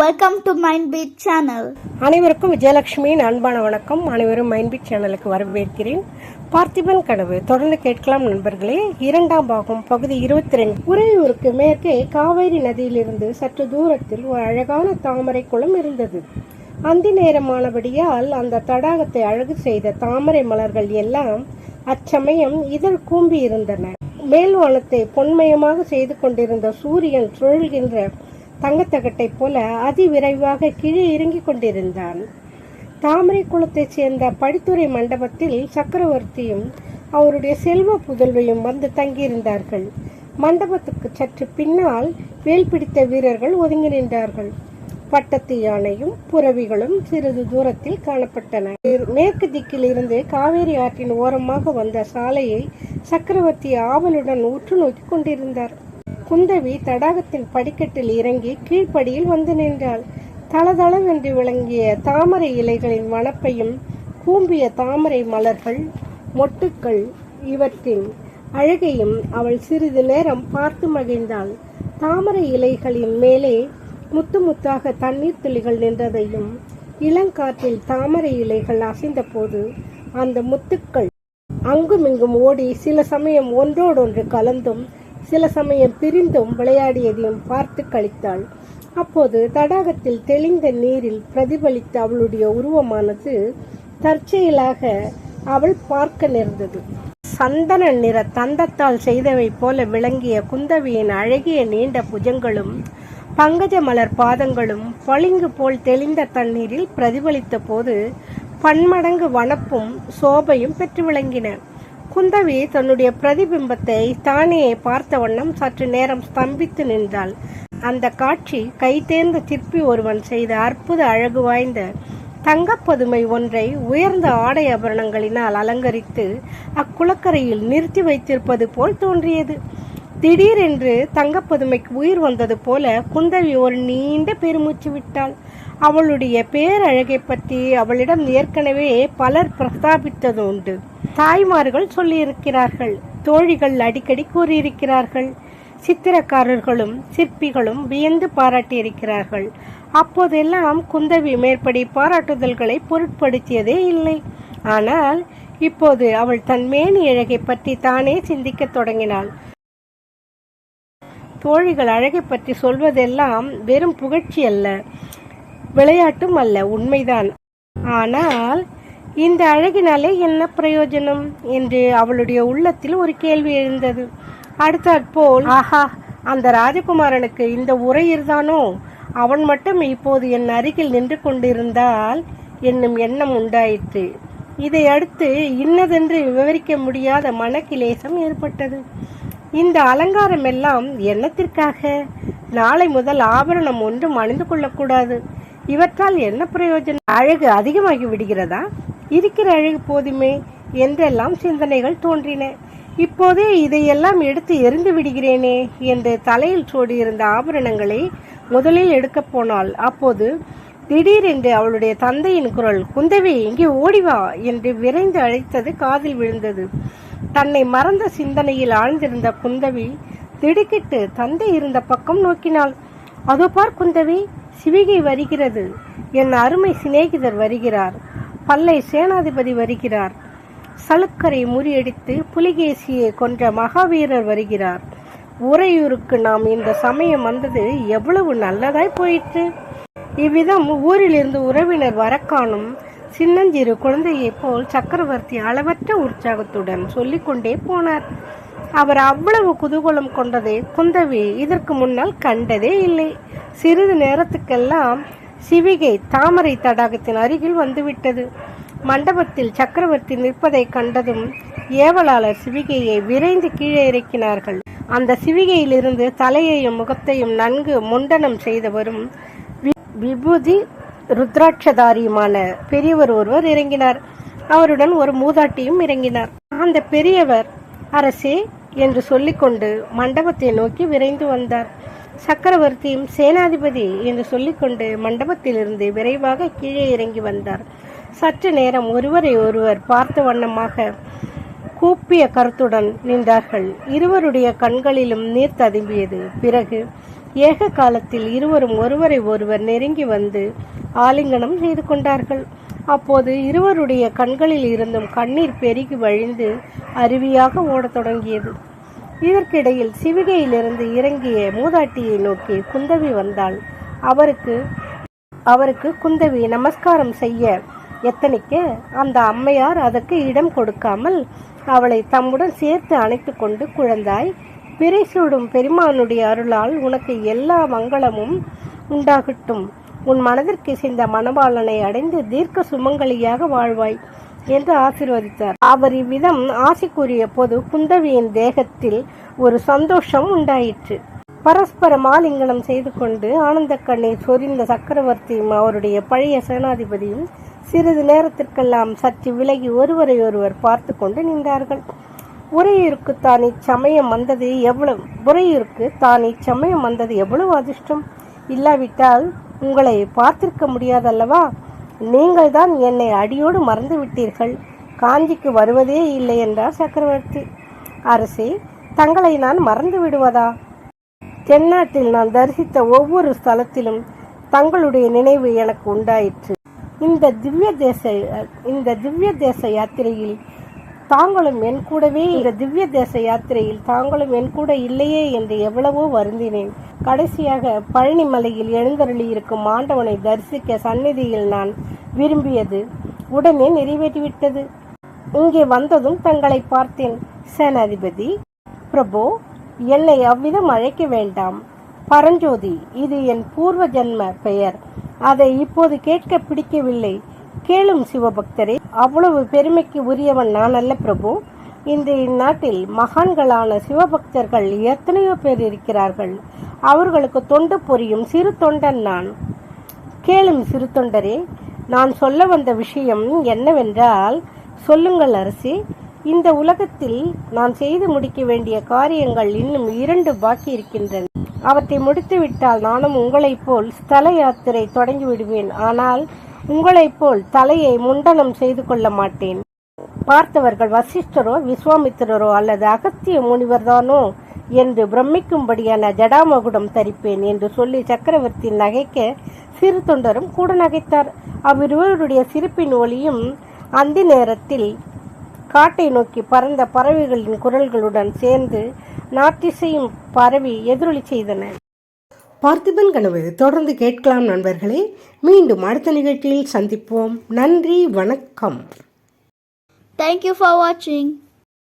Welcome to mind beat channel அனைவருக்கும் விஜயலட்சுமியின் அன்பான வணக்கம். அனைவரும் மைண்ட் பீட் சேனலுக்கு வரவேற்கிறேன். பார்த்திபன் கனவு. தொடர்ந்து கேட்கலாம் நண்பர்களே. இரண்டாம் பாகம் பகுதி இருபத்தி ரெண்டு உறையூருக்கு மேற்கே காவேரி நதியிலிருந்து சற்று தூரத்தில் ஒரு அழகான தாமரை குளம் இருந்தது. அந்தி நேரமானபடியால் அந்த தடாகத்தை அழகு செய்த தாமரை மலர்கள் எல்லாம் அச்சமயம் இதழ் கூம்பி இருந்தன மேல்வானத்தை பொன்மயமாக செய்து கொண்டிருந்த சூரியன் சுழல்கின்ற தங்கத்தகட்டைப் போல அதிவிரைவாக கீழே இறங்கிக் கொண்டிருந்தான். தாமரை குளத்தைச் சேர்ந்த படித்துறை மண்டபத்தில் சக்கரவர்த்தியும் அவருடைய செல்வ புதல்வையும் வந்து தங்கியிருந்தார்கள். மண்டபத்துக்கு சற்று பின்னால் வேல் பிடித்த வீரர்கள் ஒதுங்கி நின்றார்கள். பட்டத்து யானையும் புறவிகளும் சிறிது தூரத்தில் காணப்பட்டன. மேற்கு திக்கில் இருந்து காவேரி ஆற்றின் ஓரமாக வந்த சாலையை சக்கரவர்த்தி ஆவலுடன் உற்று நோக்கி கொண்டிருந்தார். குந்தவி தடாகத்தின் படிக்கட்டில் இறங்கி கீழ்ப்படியில் வந்து நின்றாள். தளதளவென்று விளங்கிய தாமரை இலைகளின் வனப்பையும் கூம்பிய தாமரை மலர்கள் மொட்டுக்கள் இவற்றின் அழகையும் அவள் சிறிது நேரம் பார்த்து மகிழ்ந்தாள். தாமரை இலைகளின் மேலே முத்து முத்தாக தண்ணீர் துளிகள் நின்றதையும் இளங்காற்றில் தாமரை இலைகள் அசைந்தபோது அந்த முத்துக்கள் அங்குமிங்கும் ஓடி சில சமயம் ஒன்றோடொன்று கலந்தும் சில சமயம் பிரிந்தும் விளையாடியதையும் பார்த்து கழித்தாள் அப்போது தடாகத்தில் தெளிந்த நீரில் பிரதிபலித்த அவளுடைய உருவமானது தற்செயலாக அவள் பார்க்க நேர்ந்தது. சந்தன நிற தந்தத்தால் செய்தவை போல விளங்கிய குந்தவியின் அழகிய நீண்ட புஜங்களும் பங்கஜ மலர் பாதங்களும் பளிங்கு போல் தெளிந்த தண்ணீரில் பிரதிபலித்த போது பன்மடங்கு வனப்பும் சோபையும் பெற்று விளங்கின. குந்தவி தன்னுடைய பிரதிபிம்பத்தை தானே பார்த்த வண்ணம் சற்று நேரம் ஸ்தம்பித்து நின்றாள். அந்த காட்சி கைதேர்ந்த சிற்பி ஒருவன் செய்த அற்புத அழகு வாய்ந்த தங்கப்பதுமை ஒன்றை உயர்ந்த ஆடை ஆபரணங்களினால் அலங்கரித்து அக்குளக்கரையில் நிறுத்தி வைத்திருப்பது போல் தோன்றியது. திடீரென்று தங்கப்பதுமைக்கு உயிர் வந்தது போல குந்தவி ஒரு நீண்ட பெருமூச்சு விட்டாள். அவளுடைய பேரழகை பற்றி அவளிடம் ஏற்கனவே பலர் பிரஸ்தாபித்தது உண்டு தாய்மார்கள் சொல்லியிருக்கிறார்கள். தோழிகள் அடிக்கடி கூறியிருக்கிறார்கள். சித்திரக்காரர்களும் சிற்பிகளும் வியந்து பாராட்டியிருக்கிறார்கள். அப்போதெல்லாம் குந்தவி மேற்படி பாராட்டுதல்களை பொருட்படுத்தியதே இல்லை. ஆனால் இப்போது அவள் தன் மேனி அழகை பற்றி தானே சிந்திக்கத் தொடங்கினாள். தோழிகள் அழகை பற்றி சொல்வதெல்லாம் வெறும் புகழ்ச்சி அல்ல விளையாட்டும் அல்ல உண்மைதான். ஆனால் இந்த அழகினாலே என்ன பிரயோஜனம் என்று அவளுடைய உள்ளத்தில் ஒரு கேள்வி எழுந்தது. அடுத்தாற்போல் ஆஹா அந்த ராஜகுமாரனுக்கு இந்த உரையிர்தானோ அவன் மட்டும் இப்போது என் அருகில் நின்று கொண்டிருந்தால் என்னும் எண்ணம் உண்டாயிற்று. இதை அடுத்து இன்னதென்று விவரிக்க முடியாத மனக்கிலேசம் ஏற்பட்டது. இந்த அலங்காரம் எல்லாம் என்னத்திற்காக? நாளை முதல் ஆபரணம் ஒன்றும் அணிந்து கொள்ளக்கூடாது. இவற்றால் என்ன பிரயோஜனம்? அழகு அதிகமாகி விடுகிறதா? இருக்கிற அழகு போதுமே என்றெல்லாம் சிந்தனைகள் தோன்றின. இப்போதே இதையெல்லாம் எடுத்து எரிந்து விடுகிறேனே என்று தலையில் சோடியிருந்த ஆபரணங்களை முதலில் எடுக்கப் போனாள். அப்போது திடீரென்று அவளுடைய தந்தையின் குரல் குந்தவி இங்கே ஓடிவா என்று விரைந்து அழைத்தது காதில் விழுந்தது. தன்னை மறந்த சிந்தனையில் ஆழ்ந்திருந்த குந்தவி திடுக்கிட்டு தந்தை இருந்த பக்கம் நோக்கினாள். அதோ பார் குந்தவி சிவிகை வருகிறது. என் அருமை சிநேகிதர் வருகிறார். பல்லை சேனாதிபதி வருகிறார். சலுக்கரை முறியடித்து புலிகேசியை கொன்ற மகாவீரர் வருகிறார். உறையூருக்கு நாம் இந்த சமயம் வந்தது எவ்வளவு நல்லதாய் போயிற்று. இவ்விதம் ஊரிலிருந்து உறவினர் வரக்காணும் சின்னஞ்சிறு குழந்தையைப் போல் சக்கரவர்த்தி அளவற்ற உற்சாகத்துடன் சொல்லிக்கொண்டே போனார். அவர் அவ்வளவு குதூகலம் கொண்டதை குந்தவி இதற்கு முன்னால் கண்டதே இல்லை. சிறிது நேரத்துக்கெல்லாம் சிவிகை தாமரை தடாகத்தின் அருகில் வந்துவிட்டது. மண்டபத்தில் சக்கரவர்த்தி நிற்பதை கண்டதும் ஏவலாளர் சிவிகையை விரைந்து கீழே இறக்கினார்கள். அந்த சிவிகையிலிருந்து தலையையும் முகத்தையும் நன்கு முண்டனம் செய்தவரும் வி- விபூதி ருத்ராட்சதாரியுமான பெரியவர் ஒருவர் இறங்கினார். அவருடன் ஒரு மூதாட்டியும் இறங்கினார். அந்த பெரியவர் அரசே என்று சொல்லிக்கொண்டு மண்டபத்தை நோக்கி விரைந்து வந்தார். சக்கரவர்த்தியும் சேனாதிபதி என்று சொல்லிக்கொண்டு மண்டபத்திலிருந்து விரைவாக கீழே இறங்கி வந்தார். சற்று நேரம் ஒருவரை ஒருவர் பார்த்த வண்ணமாக கூப்பிய கருத்துடன் நின்றார்கள். இருவருடைய கண்களிலும் நீர் ததும்பியது. பிறகு ஏக காலத்தில் இருவரும் ஒருவரை ஒருவர் நெருங்கி வந்து ஆலிங்கனம் செய்து கொண்டார்கள். அப்போது இருவருடைய கண்களில் இருந்தும் கண்ணீர் பெருகி வழிந்து அருவியாக ஓடத் தொடங்கியது. இதற்கிடையில் சிவிகையிலிருந்து இறங்கிய மூதாட்டியை நோக்கி குந்தவி வந்தாள். அவருக்கு அவருக்கு குந்தவி நமஸ்காரம் செய்ய எத்தனைக்க அந்த அம்மையார் அதற்கு இடம் கொடுக்காமல் அவளை தம்முடன் சேர்த்து அணைத்து கொண்டு குழந்தாய் பிறை சூடும் பெருமானுடைய அருளால் உனக்கு எல்லா மங்களமும் உண்டாகட்டும். உன் மனதிற்கு இசைந்த மணவாளனை அடைந்து தீர்க்க சுமங்கலியாக வாழ்வாய். என்று ஆசிர்வதித்தார். அவர் இவ்விதம் ஆசி கூறிய போது குந்தவியின் தேகத்தில் ஒரு சந்தோஷம் உண்டாயிற்று. பரஸ்பரம் ஆலிங்கனம் செய்து கொண்டு ஆனந்த கண்ணீர் சொரிந்த சக்கரவர்த்தியும் அவருடைய பழைய சேனாதிபதியும் சிறிது நேரத்திற்கெல்லாம் சற்று விலகி ஒருவரை ஒருவர் பார்த்து கொண்டு நின்றார்கள். உரையூருக்கு தான் இச்சமயம் வந்தது எவ்வளவு உரையூருக்கு தான் இச்சமயம் வந்தது எவ்வளவு அதிர்ஷ்டம்? இல்லாவிட்டால் உங்களை பார்த்திருக்க முடியாதல்லவா? நீங்கள் தான் என்னை அடியோடு மறந்து விட்டீர்கள் காஞ்சிக்கு வருவதே இல்லை என்றார் சக்கரவர்த்தி. அரசே தங்களை நான் மறந்து விடுவதா? தென்னாட்டில் நான் தரிசித்த ஒவ்வொரு ஸ்தலத்திலும் தங்களுடைய நினைவு எனக்கு உண்டாயிற்று. இந்த திவ்ய தேச இந்த திவ்ய தேச யாத்திரையில் தாங்களும் என் கூடவே இந்த திவ்ய தேச யாத்திரையில் தாங்களும் என் கூட இல்லையே என்று எவ்வளவோ வருந்தினேன். கடைசியாக பழனி மலையில் எழுந்தருளி இருக்கும் ஆண்டவனை தரிசிக்க சந்நிதியில் நான் விரும்பியது உடனே நிறைவேற்றிவிட்டது. இங்கே வந்ததும் தங்களை பார்த்தேன். சேனாதிபதி பிரபு என்னை அவ்விதம் அழைக்க வேண்டாம். பரஞ்சோதி இது என் பூர்வ ஜென்ம பெயர். அதை இப்போது கேட்க பிடிக்கவில்லை. கேளும் சிவபக்தரே அவ்வளவு பெருமைக்கு உரியவன் நான் அல்ல பிரபு. இந்த இந்நாட்டில் மகான்களான சிவபக்தர்கள் எத்தனையோ பேர் இருக்கிறார்கள். அவர்களுக்கு தொண்டு புரியும் சிறு தொண்டன் நான். கேளும் சிறு தொண்டரே நான் சொல்ல வந்த விஷயம் என்னவென்றால் சொல்லுங்கள் அரசி இந்த உலகத்தில் நான் செய்து முடிக்க வேண்டிய காரியங்கள் இன்னும் இரண்டு பாக்கி இருக்கின்றன. அவற்றை முடித்துவிட்டால் நானும் உங்களைப் போல் ஸ்தல யாத்திரை தொடங்கி விடுவேன். ஆனால் உங்களைப் போல் தலையை முண்டனம் செய்து கொள்ள மாட்டேன். பார்த்தவர்கள் வசிஷ்டரோ விஸ்வாமித்திரரோ அல்லது அகத்திய முனிவர்தானோ என்று பிரமிக்கும்படியான ஜடாமகுடம் தரிப்பேன் என்று சொல்லி சக்கரவர்த்தி நகைக்க சிறு தொண்டரும் கூட நகைத்தார். அவ்விருவருடைய சிரிப்பின் ஒளியும் அந்தி நேரத்தில் காட்டை நோக்கி பறந்த பறவைகளின் குரல்களுடன் சேர்ந்து நாட்டிசையும் பரவி எதிரொலி செய்தன. பார்த்திபன் கனவு தொடர்ந்து கேட்கலாம் நண்பர்களே. மீண்டும் அடுத்த நிகழ்ச்சியில் சந்திப்போம். நன்றி வணக்கம். தேங்க்யூ ஃபார் வாட்சிங்.